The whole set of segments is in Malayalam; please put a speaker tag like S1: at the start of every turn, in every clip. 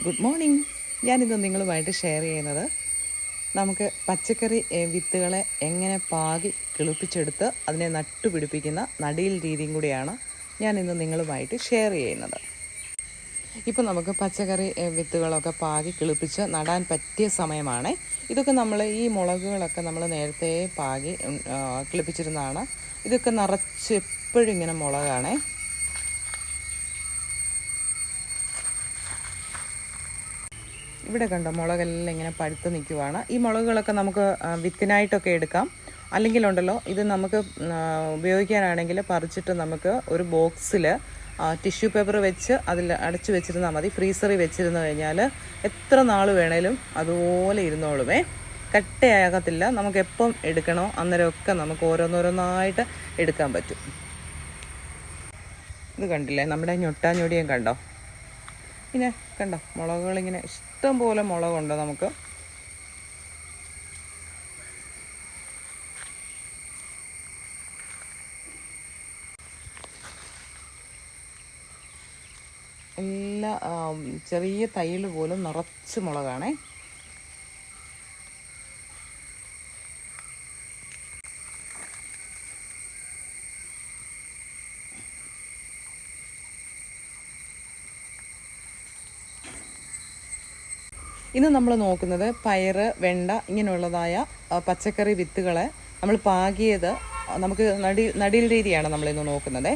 S1: ഗുഡ് മോർണിംഗ് ഞാനിന്ന് നിങ്ങളുമായിട്ട് ഷെയർ ചെയ്യുന്നത് നമുക്ക് പച്ചക്കറി വിത്തുകളെ എങ്ങനെ പാകി കിളിപ്പിച്ചെടുത്ത് അതിനെ നട്ടുപിടിപ്പിക്കുന്ന നടിയിൽ രീതിയും കൂടിയാണ് ഞാനിന്ന് നിങ്ങളുമായിട്ട് ഷെയർ ചെയ്യുന്നത്. ഇപ്പോൾ നമുക്ക് പച്ചക്കറി വിത്തുകളൊക്കെ പാകി കിളിപ്പിച്ച് നടാൻ പറ്റിയ സമയമാണ്. ഇതൊക്കെ നമ്മൾ ഈ മുളകുകളൊക്കെ നമ്മൾ നേരത്തെ പാകി കിളിപ്പിച്ചിരുന്നതാണ്. ഇതൊക്കെ നിറച്ച് എപ്പോഴും ഇങ്ങനെ മുളകാണേ. ഇവിടെ കണ്ടോ മുളകെല്ലാം ഇങ്ങനെ പഴുത്ത് നിൽക്കുവാണ്. ഈ മുളകുകളൊക്കെ നമുക്ക് വിത്തിനായിട്ടൊക്കെ എടുക്കാം. അല്ലെങ്കിലുണ്ടല്ലോ ഇത് നമുക്ക് ഉപയോഗിക്കാനാണെങ്കിൽ പറിച്ചിട്ട് നമുക്ക് ഒരു ബോക്സിൽ ടിഷ്യൂ പേപ്പർ വെച്ച് അതിൽ അടച്ചു വെച്ചിരുന്നാൽ മതി. ഫ്രീസറിൽ വെച്ചിരുന്നു കഴിഞ്ഞാൽ എത്ര നാൾ വേണേലും അതുപോലെ ഇരുന്നോളുമേ. കട്ടയാകത്തില്ല. നമുക്ക് എപ്പം എടുക്കണോ അന്നേരമൊക്കെ നമുക്ക് ഓരോന്നോരോന്നായിട്ട് എടുക്കാൻ പറ്റും. ഇത് കണ്ടില്ലേ നമ്മുടെ ഞൊട്ടാഞ്ഞൊടിയും കണ്ടോ? പിന്നെ കണ്ടോ മുളകുകളിങ്ങനെ ഇഷ്ടം പോലെ മുളകുണ്ട് നമുക്ക്. എല്ലാ ചെറിയ തൈയിൽ പോലും നിറച്ച് മുളകാണേ. ഇന്ന് നമ്മൾ നോക്കുന്നത് പയറ് വെണ്ട ഇങ്ങനെയുള്ളതായ പച്ചക്കറി വിത്തുകളെ നമ്മൾ പാകിയത് നമുക്ക് നടി നടിയിൽ രീതിയാണ് നമ്മളിന്ന് നോക്കുന്നത്.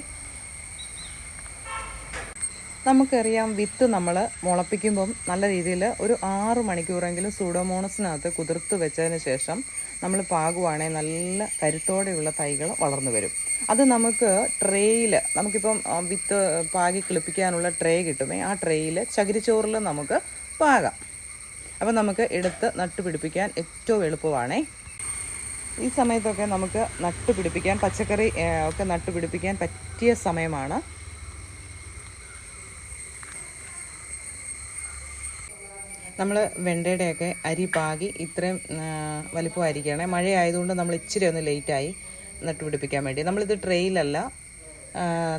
S1: നമുക്കറിയാം വിത്ത് നമ്മൾ മുളപ്പിക്കുമ്പം നല്ല രീതിയിൽ ഒരു ആറ് മണിക്കൂറെങ്കിലും സൂഡോമോണസിനകത്ത് കുതിർത്ത് വെച്ചതിന് ശേഷം നമ്മൾ പാകുവാണെങ്കിൽ നല്ല കരുത്തോടെയുള്ള തൈകൾ വളർന്നു വരും. അത് നമുക്ക് ട്രേയിൽ നമുക്കിപ്പം വിത്ത് പാകി കിളിപ്പിക്കാനുള്ള ട്രേ കിട്ടുമേ ആ ട്രേയിൽ ചകിരിച്ചോറിൽ നമുക്ക് പാകാം. അപ്പം നമുക്ക് എടുത്ത് നട്ടുപിടിപ്പിക്കാൻ ഏറ്റവും എളുപ്പമാണേ. ഈ സമയത്തൊക്കെ നമുക്ക് നട്ടുപിടിപ്പിക്കാൻ പച്ചക്കറി ഒക്കെ നട്ടുപിടിപ്പിക്കാൻ പറ്റിയ സമയമാണ്. നമ്മൾ വെണ്ടയുടെയൊക്കെ അരി പാകി ഇത്രയും വലിപ്പം വലിപ്പമായിരിക്കുകയാണ്. മഴയായതുകൊണ്ട് നമ്മൾ ഇച്ചിരി ഒന്ന് ലേറ്റായി നട്ടുപിടിപ്പിക്കാൻ വേണ്ടി. നമ്മളിത് ട്രെയിലല്ല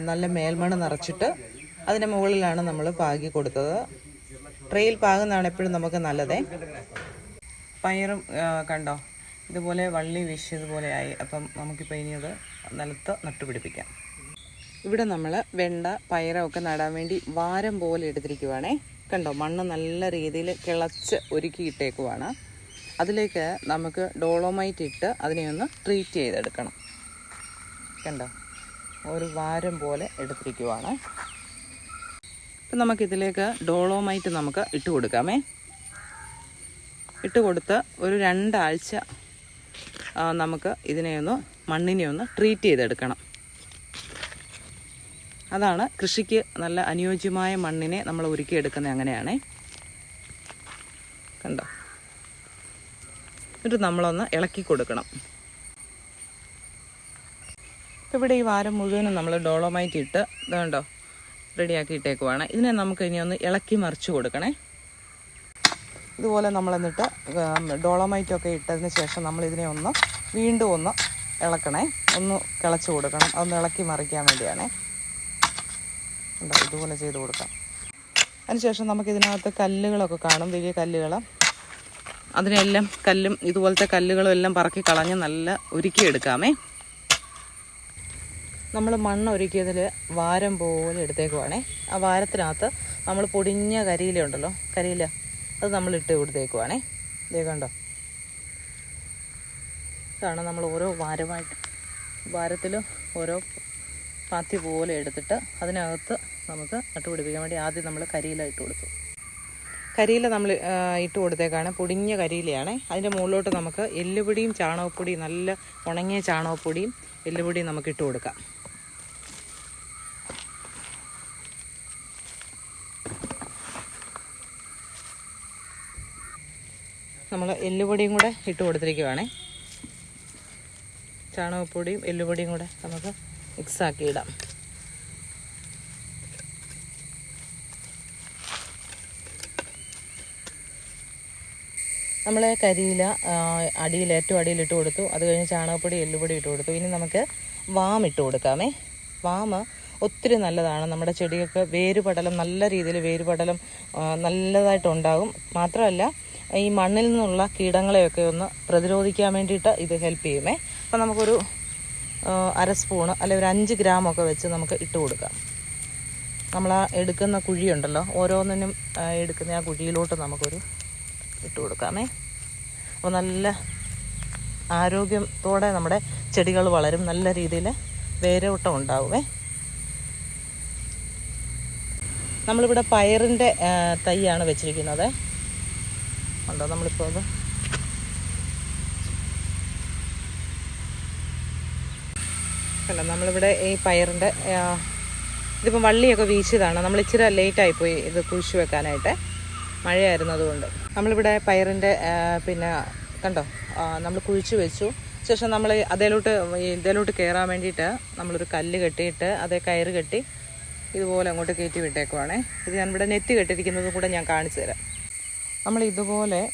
S1: നല്ല മേൽമണ് നിറച്ചിട്ട് അതിന്റെ മുകളിലാണ് നമ്മൾ പാകി കൊടുത്തത്. ട്രെയിൽ പാകുന്നതാണ് എപ്പോഴും നമുക്ക് നല്ലത്. പയറും കണ്ടോ? ഇതുപോലെ വള്ളി വീശിയതുപോലെ ആയി. അപ്പം നമുക്കിപ്പോൾ ഇനി അത് നിലത്ത് നട്ടുപിടിപ്പിക്കാം ഇവിടെ നമ്മൾ വെണ്ട പയറൊക്കെ നടാൻ വേണ്ടി വാരം പോലെ എടുത്തിരിക്കുവാണേ. കണ്ടോ? മണ്ണ് നല്ല രീതിയിൽ കിളച്ച് ഒരുക്കിയിട്ടേക്കുവാണ് അതിലേക്ക് നമുക്ക് ഡോളോമൈറ്റ് ഇട്ട് അതിനെ ഒന്ന് ട്രീറ്റ് ചെയ്തെടുക്കണം. കണ്ടോ? ഒരു വാരം പോലെ എടുത്തിരിക്കുവാണ്. ഇപ്പം നമുക്കിതിലേക്ക് ഡോളോമൈറ്റ് നമുക്ക് ഇട്ട് കൊടുക്കാമേ. ഇട്ട് കൊടുത്ത് ഒരു രണ്ടാഴ്ച നമുക്ക് ഇതിനെ ഒന്ന് മണ്ണിനെ ഒന്ന് ട്രീറ്റ് ചെയ്തെടുക്കണം. അതാണ് കൃഷിക്ക് നല്ല അനുയോജ്യമായ മണ്ണിനെ നമ്മൾ ഒരുക്കിയെടുക്കുന്നത് അങ്ങനെയാണേ. കണ്ടോ? എന്നിട്ട് നമ്മളൊന്ന് ഇളക്കി കൊടുക്കണം. ഇവിടെ ഈ വാരം മുഴുവനും നമ്മൾ ഡോളോമൈറ്റ് ഇട്ട് ഇതുണ്ടോ റെഡിയാക്കി ഇട്ടേക്കുവാണ് ഇതിനെ നമുക്ക് ഇനി ഒന്ന് ഇളക്കി മറിച്ച് കൊടുക്കണേ. ഇതുപോലെ നമ്മൾ എന്നിട്ട് ഡോളമൈറ്റൊക്കെ ഇട്ടതിന് ശേഷം നമ്മൾ ഇതിനെ ഒന്ന് വീണ്ടും ഒന്ന് ഇളക്കണേ. ഒന്ന് കിളച്ച് കൊടുക്കണം. അതൊന്ന് ഇളക്കി മറിക്കാൻ വേണ്ടിയാണേ. ഇതുപോലെ ചെയ്ത് കൊടുക്കാം. അതിനുശേഷം നമുക്ക് ഇതിനകത്ത് കല്ലുകളൊക്കെ കാണും. വലിയ കല്ലുകൾ. അതിനെല്ലാം കല്ലും ഇതുപോലത്തെ കല്ലുകളും എല്ലാം പറക്കി കളഞ്ഞ് നല്ല ഉരുക്കിയെടുക്കാമേ. നമ്മൾ മണ്ണ് ഒരുക്കിയതിൽ വാരം പോലെ എടുത്തേക്കുവാണേ. ആ വാരത്തിനകത്ത് നമ്മൾ പൊടിഞ്ഞ കരിയില ഉണ്ടല്ലോ കരിയില അത് നമ്മൾ ഇട്ട് കൊടുത്തേക്കുവാണേ. ഇതേ കണ്ടോ? ഇതാണ് നമ്മൾ ഓരോ വാരമായിട്ട് വാരത്തിൽ ഓരോ പാത്തി പോലെ എടുത്തിട്ട് അതിനകത്ത് നമുക്ക് നട്ടുപിടിപ്പിക്കാൻ വേണ്ടി ആദ്യം നമ്മൾ കരിയില ഇട്ട് കൊടുത്തു. കരിയില നമ്മൾ ഇട്ട് കൊടുത്തേക്കാണ്. പൊടിഞ്ഞ കരിയിലയാണ്. അതിന്റെ മുകളിലോട്ട് നമുക്ക് എല്ലുപൊടിയും ചാണകപ്പൊടിയും നല്ല ഉണങ്ങിയ ചാണകപ്പൊടിയും എല്ലുപൊടിയും നമുക്ക് ഇട്ട് കൊടുക്കാം. നമ്മൾ എല്ലുപൊടിയും കൂടെ ഇട്ട് കൊടുത്തിരിക്കുവാണേ. ചാണകപ്പൊടിയും എല്ലുപൊടിയും കൂടെ നമുക്ക് മിക്സാക്കി ഇടാം. നമ്മൾ കരിയില അടിയിൽ ഏറ്റവും അടിയിൽ ഇട്ട് കൊടുത്തു. അത് കഴിഞ്ഞ് ചാണകപ്പൊടി എല്ലുപൊടി ഇട്ട് കൊടുത്തു. ഇനി നമുക്ക് വാം ഇട്ട് കൊടുക്കാമേ. വാം ഒത്തിരി നല്ലതാണ്. നമ്മുടെ ചെടികൾക്ക് വേരുപടലം നല്ല രീതിയിൽ വേരുപടലം നല്ലതായിട്ടുണ്ടാകും മാത്രമല്ല ഈ മണ്ണിൽ നിന്നുള്ള കീടങ്ങളെയൊക്കെ ഒന്ന് പ്രതിരോധിക്കാൻ വേണ്ടിയിട്ട് ഇത് ഹെൽപ്പ് ചെയ്യുമേ. അപ്പം നമുക്കൊരു അര സ്പൂണ് അല്ലെങ്കിൽ ഒരു അഞ്ച് ഗ്രാമൊക്കെ വെച്ച് നമുക്ക് ഇട്ട് കൊടുക്കാം. നമ്മൾ ആ എടുക്കുന്ന കുഴിയുണ്ടല്ലോ ഓരോന്നിനും എടുക്കുന്ന ആ കുഴിയിലോട്ട് നമുക്കൊരു ഇട്ട് കൊടുക്കാമേ. അപ്പോൾ നല്ല ആരോഗ്യത്തോടെ നമ്മുടെ ചെടികൾ വളരും നല്ല രീതിയിൽ വേരോട്ടം ഉണ്ടാവുമേ. നമ്മളിവിടെ പയറിന്റെ തൈയാണ് വെച്ചിരിക്കുന്നത്. ഉണ്ടോ നമ്മളിപ്പോൾ അത്? അല്ല നമ്മളിവിടെ ഈ പയറിന്റെ ഇതിപ്പം വള്ളിയൊക്കെ വീശിയതാണ്. നമ്മൾ ഇച്ചിരി ലേറ്റായിപ്പോയി ഇത് കുഴിച്ചു വെക്കാനായിട്ട്. മഴയായിരുന്നു അതുകൊണ്ട്. നമ്മളിവിടെ പയറിന്റെ പിന്നെ കണ്ടോ നമ്മൾ കുഴിച്ചു വെച്ചു. ശേഷം നമ്മൾ അതേലോട്ട് ഇതിലോട്ട് കയറാൻ വേണ്ടിയിട്ട് നമ്മളൊരു കല്ല് കെട്ടിയിട്ട് അതേ കയറ് കെട്ടി ഇതുപോലെ അങ്ങോട്ട് കയറ്റി വിട്ടേക്കുവാണേ. ഇത് ഞാൻ ഇവിടെ നെറ്റ് കെട്ടിരിക്കുന്നതും കൂടെ ഞാൻ കാണിച്ചു തരാം. നമ്മൾ ഇതുപോലെ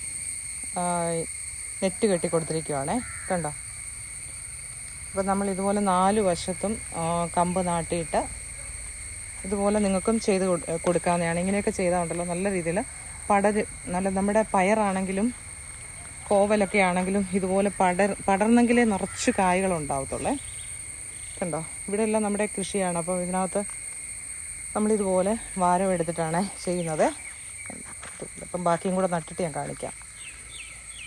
S1: നെറ്റ് കെട്ടി കൊടുത്തിരിക്കുവാണേ കണ്ടോ? അപ്പം നമ്മൾ ഇതുപോലെ നാല് വശത്തും കമ്പ് നാട്ടിയിട്ട് ഇതുപോലെ നിങ്ങൾക്കും ചെയ്ത് കൊടു- കൊടുക്കാവുന്നതാണ്. ഇങ്ങനെയൊക്കെ ചെയ്താൽ ഉണ്ടല്ലോ നല്ല രീതിയിൽ. പടര് നല്ല നമ്മുടെ പയറാണെങ്കിലും കോവലൊക്കെ ആണെങ്കിലും ഇതുപോലെ പടർ പടർന്നെങ്കിലേ നിറച്ച് കായ്കൾ ഉണ്ടാവത്തുള്ളേ. കണ്ടോ? ഇവിടെയെല്ലാം നമ്മുടെ കൃഷിയാണ്. അപ്പോൾ ഇതിനകത്ത് നമ്മളിതുപോലെ വാരം എടുത്തിട്ടാണ് ചെയ്യുന്നത്. അപ്പം ബാക്കിയും കൂടെ നട്ടിട്ട് ഞാൻ കാണിക്കാം.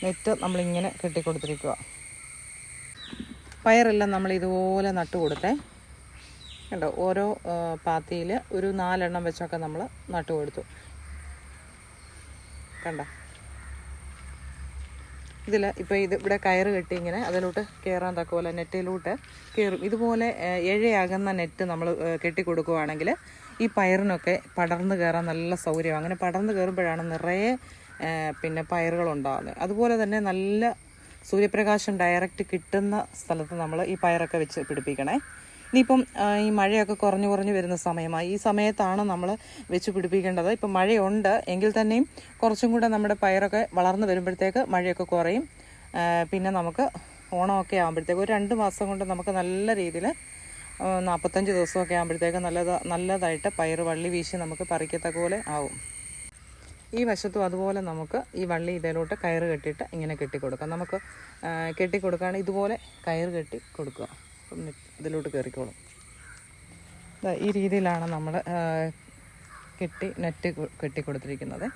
S1: നെറ്റ് നമ്മളിങ്ങനെ കെട്ടിക്കൊടുത്തിരിക്കുക പയറെല്ലാം നമ്മൾ ഇതുപോലെ നട്ട് കൊടുത്തേ. കണ്ടോ ഓരോ പാത്തിയിൽ ഒരു നാലെണ്ണം വെച്ചൊക്കെ നമ്മൾ നട്ട് കൊടുത്തു. കണ്ടോ? ഇതിൽ ഇപ്പോൾ ഇത് ഇവിടെ കയറ് കെട്ടി ഇങ്ങനെ അതിലോട്ട് കയറാൻ തക്ക പോലെ നെറ്റിലോട്ട് കയറും ഇതുപോലെ ഏഹ്, ഇഴയാകുന്ന നെറ്റ് നമ്മൾ കെട്ടി കൊടുക്കുകയാണെങ്കിൽ ഈ പയറിനൊക്കെ പടർന്ന് കയറാൻ നല്ല സൗകര്യം അങ്ങനെ പടർന്ന് കയറുമ്പോഴാണ് നിറയെ പിന്നെ പയറുകൾ ഉണ്ടാകുന്നത് അതുപോലെ തന്നെ നല്ല സൂര്യപ്രകാശം ഡയറക്റ്റ് കിട്ടുന്ന സ്ഥലത്ത് നമ്മൾ ഈ പയറൊക്കെ വെച്ച് പിടിപ്പിക്കണേ. ഇനിയിപ്പം ഈ മഴയൊക്കെ കുറഞ്ഞു കുറഞ്ഞു വരുന്ന സമയമായി. ഈ സമയത്താണ് നമ്മൾ വെച്ച് പിടിപ്പിക്കേണ്ടത്. ഇപ്പം മഴയുണ്ട്. എങ്കിൽ തന്നെയും കുറച്ചും കൂടെ നമ്മുടെ പയറൊക്കെ വളർന്നു വരുമ്പോഴത്തേക്ക് മഴയൊക്കെ കുറയും. പിന്നെ നമുക്ക് ഓണമൊക്കെ ആകുമ്പോഴത്തേക്ക് ഒരു രണ്ട് മാസം കൊണ്ട് നമുക്ക് നല്ല രീതിയിൽ നാൽപ്പത്തഞ്ച് ദിവസമൊക്കെ ആകുമ്പോഴത്തേക്ക് നല്ലത് നല്ലതായിട്ട് പയറ് വള്ളി വീശി നമുക്ക് പറിക്കത്തക്ക പോലെ ആവും. ഈ വശത്തും അതുപോലെ നമുക്ക് ഈ വള്ളി ഇതിലോട്ട് കയറ് കെട്ടിയിട്ട് ഇങ്ങനെ കെട്ടിക്കൊടുക്കാം. നമുക്ക് ആ, കെട്ടി കൊടുക്കുകയാണെങ്കിൽ ഇതുപോലെ കയറ് കെട്ടി കൊടുക്കുക. ഇതിലോട്ട് കയറിക്കോളും. ഈ രീതിയിലാണ് നമ്മൾ കെട്ടി നെറ്റ് കെട്ടിക്കൊടുത്തിരിക്കുന്നത്. കെട്ടി കൊടുത്തിരിക്കുന്നത്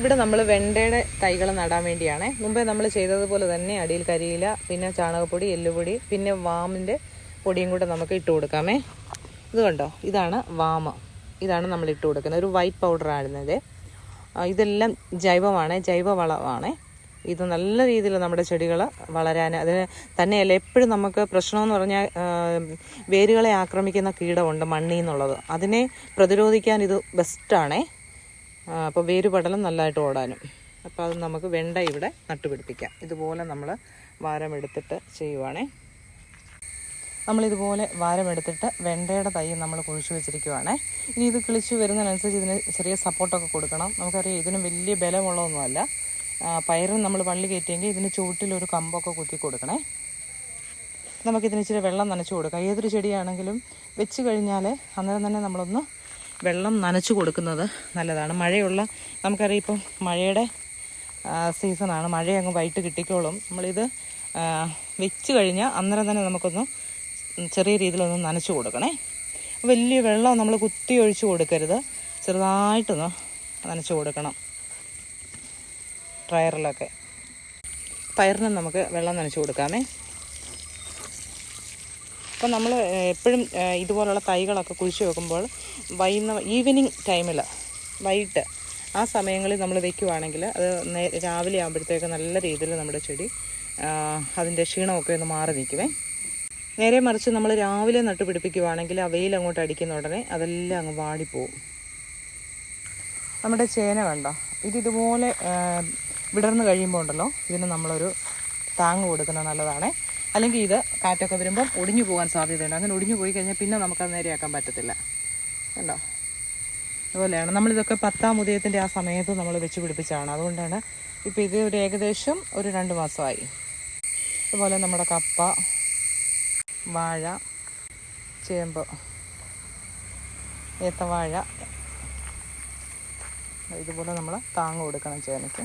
S1: ഇവിടെ നമ്മൾ വെണ്ടയുടെ തൈകൾ നടാൻ വേണ്ടിയാണ്. മുമ്പേ നമ്മൾ ചെയ്തതുപോലെ തന്നെ അടിയിൽ കരിയില പിന്നെ ചാണകപ്പൊടി എല്ലുപൊടി പിന്നെ വാമിന്റെ പൊടിയും കൂടെ നമുക്ക് ഇട്ട് കൊടുക്കാമേ. ഇത് കണ്ടോ? ഇതാണ് വാമ. ഇതാണ് നമ്മൾ ഇട്ട് കൊടുക്കുന്നത്. ഒരു വൈറ്റ് പൗഡറായിരുന്നത് ഇതെല്ലാം ജൈവമാണ് ജൈവ വളമാണ് ഇത് നല്ല രീതിയിൽ നമ്മുടെ ചെടികൾ വളരാൻ അതിന് തന്നെയല്ല എപ്പോഴും നമുക്ക് പ്രശ്നമെന്ന് പറഞ്ഞാൽ വേരുകളെ ആക്രമിക്കുന്ന കീടമുണ്ട് മണ്ണിൽ നിന്നുള്ളത് അതിനെ പ്രതിരോധിക്കാൻ ഇത് ബെസ്റ്റാണേ അപ്പോൾ വേര് പടലം നല്ലതായിട്ട് ഓടാനും. അപ്പോൾ അത് നമുക്ക് വെണ്ട ഇവിടെ നട്ടുപിടിപ്പിക്കാം. ഇതുപോലെ നമ്മൾ വാരം എടുത്തിട്ട് ചെയ്യുവാണേ. നമ്മളിതുപോലെ വാരമെടുത്തിട്ട് വെണ്ടയുടെ തൈ നമ്മൾ കുഴിച്ചു വെച്ചിരിക്കുവാണേ. ഇനി ഇത് കിളിച്ചു വരുന്നതിനനുസരിച്ച് ഇതിന് ചെറിയ സപ്പോർട്ടൊക്കെ കൊടുക്കണം. നമുക്കറിയാം ഇതിന് വലിയ ബലമുള്ളതൊന്നുമല്ല. പയറും നമ്മൾ വള്ളി കയറ്റിയെങ്കിൽ ഇതിന് ചുവട്ടിലൊരു കമ്പൊക്കെ കുത്തി കൊടുക്കണേ. നമുക്കിതിന് ഇച്ചിരി വെള്ളം നനച്ചു കൊടുക്കാം. ഏതൊരു ചെടിയാണെങ്കിലും വെച്ച് കഴിഞ്ഞാൽ അന്നേരം തന്നെ നമ്മളൊന്ന് വെള്ളം നനച്ചു കൊടുക്കുന്നത് നല്ലതാണ്. മഴയുള്ള നമുക്കറിയാം ഇപ്പം മഴയുടെ സീസണാണ്. മഴ അങ്ങ് വൈകിട്ട് കിട്ടിക്കോളും. നമ്മളിത് വെച്ച് കഴിഞ്ഞാൽ അന്നേരം തന്നെ നമുക്കൊന്ന് ചെറിയ രീതിയിലൊന്ന് നനച്ചു കൊടുക്കണേ. വലിയ വെള്ളം നമ്മൾ കുത്തി ഒഴിച്ചു കൊടുക്കരുത്. ചെറുതായിട്ടൊന്ന് നനച്ചു കൊടുക്കണം. ട്രയറിലൊക്കെ പയറിനും നമുക്ക് വെള്ളം നനച്ചു കൊടുക്കാമേ. അപ്പം നമ്മൾ എപ്പോഴും ഇതുപോലുള്ള തൈകളൊക്കെ കുഴിച്ച് വെക്കുമ്പോൾ വൈകുന്ന ഈവനിങ് ടൈമിൽ വൈകിട്ട് ആ സമയങ്ങളിൽ നമ്മൾ വെക്കുവാണെങ്കിൽ അത് രാവിലെ ആകുമ്പോഴത്തേക്ക് നല്ല രീതിയിൽ നമ്മുടെ ചെടി അതിന്റെ ക്ഷീണമൊക്കെ ഒന്ന് മാറി നിൽക്കുവേ. നേരെ മറിച്ച് നമ്മൾ രാവിലെ നട്ട് പിടിപ്പിക്കുവാണെങ്കിൽ ആ വെയിൽ അങ്ങോട്ട് അടിക്കുന്ന ഉടനെ അതെല്ലാം അങ്ങ് വാടിപ്പോവും. നമ്മുടെ ചേന കണ്ടോ? ഇത് ഇതുപോലെ വിടർന്ന് കഴിയുമ്പോൾ ഉണ്ടല്ലോ ഇതിന് നമ്മളൊരു താങ്ങ് കൊടുക്കുന്നത് നല്ലതാണ്. അല്ലെങ്കിൽ ഇത് കാറ്റൊക്കെ വരുമ്പം ഒടിഞ്ഞു പോകാൻ സാധ്യതയുണ്ട്. അങ്ങനെ ഒടിഞ്ഞു പോയി കഴിഞ്ഞാൽ പിന്നെ നമുക്കത് നേരെയാക്കാൻ പറ്റത്തില്ല. കണ്ടോ? അതുപോലെയാണ് നമ്മളിതൊക്കെ പത്താം ഉദയത്തിന്റെ ആ സമയത്ത് നമ്മൾ വെച്ച് പിടിപ്പിച്ചതാണ്. അതുകൊണ്ടാണ് ഇപ്പോൾ ഇത് ഒരു ഏകദേശം ഒരു രണ്ട് മാസമായി. അതുപോലെ നമ്മുടെ കപ്പ വാഴ ചേമ്പ് ഏത്തവാഴ ഇതുപോലെ നമ്മൾ താങ്ങ് കൊടുക്കണം ചേനയ്ക്ക്.